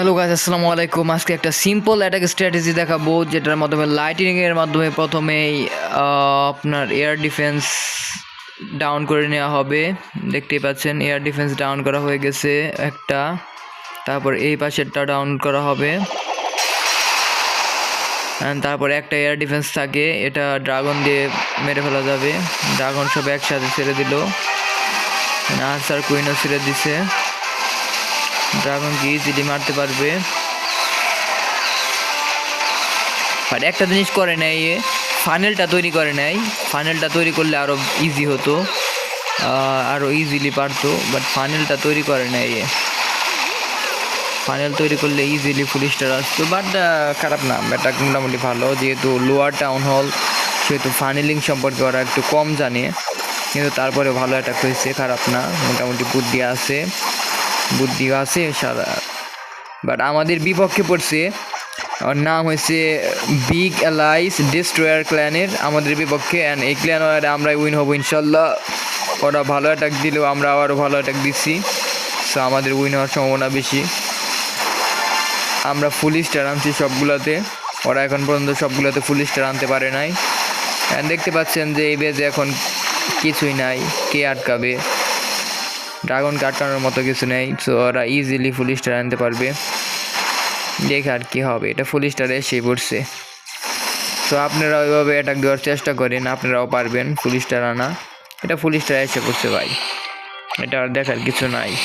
Hello guys আসসালামু আলাইকুম আজকে একটা সিম্পল অ্যাটাক স্ট্র্যাটেজি দেখাবো, যেটার মাধ্যমে লাইটিনিং এর মাধ্যমে প্রথমেই আপনার এয়ার ডিফেন্স ডাউন করে নেওয়া হবে। দেখতেই পাচ্ছেন এয়ার ডিফেন্স ডাউন করা হয়ে গেছে একটা। তারপর এই পাশেরটা ডাউন করা হবে। তারপর একটা এয়ার ডিফেন্স থাকে, এটা ড্রাগন দিয়ে মেরে ফেলা যাবে। ড্রাগন সব একসাথে ছেড়ে দিল। আর্সার কুইনও ছেড়ে দিছে। ড্রাগনকে ইজিলি মারতে পারবে। আর একটা জিনিস করে নেয় এ ফানেলটা তৈরি করে নেয় ফানেলটা তৈরি করলে আরও ইজি হতো আরও ইজিলি পারতো বাট ফানেলটা তৈরি করে নেয় এ ফানেল তৈরি করলে ইজিলি ফুল স্টার আসতো বাট খারাপ না এটা মোটামুটি ভালো। যেহেতু লোয়ার টাউন হল সেহেতু ফানেলিং সম্পর্কে ওরা একটু কম জানে, কিন্তু তারপরে ভালো অ্যাটাক হয়েছে, খারাপ না, মোটামুটি বুদ্ধি আছে। বুদ্ধি আছে সারা বাট আমাদের বিপক্ষে পড়ছে, ওর নাম হয়েছে বিগ অ্যালাইস ডিস্ট্রয়ার ক্ল্যানের আমাদের বিপক্ষে অ্যান্ড এই ক্ল্যান আমরা উইন হব ইনশাল্লাহ ওরা ভালো অ্যাটাক দিলেও আমরা আবারও ভালো অ্যাটাক দিচ্ছি। সো আমাদের উইন হওয়ার সম্ভাবনা বেশি। আমরা ফুল স্টার আনছি সবগুলোতে। ওরা এখন পর্যন্ত সবগুলোতে ফুল স্টার আনতে পারে নাই। অ্যান্ড দেখতে পাচ্ছেন যে এই বেজে এখন কিছুই নাই, কে আটকাবে? ড্রাগনকে কাটানোর মতো কিছু নেই সো ওরা ইজিলি ফুল স্টার আনতে পারবে। দেখে আর কী হবে, এটা ফুল স্টারে এসে পড়ছে। সো আপনারা ওইভাবে অ্যাটাক দেওয়ার চেষ্টা করেন, আপনারাও পারবেন ফুল স্টার আনা। এটা ফুল স্টার এসে পড়ছে ভাই। এটা আর দেখার কিছু নাই।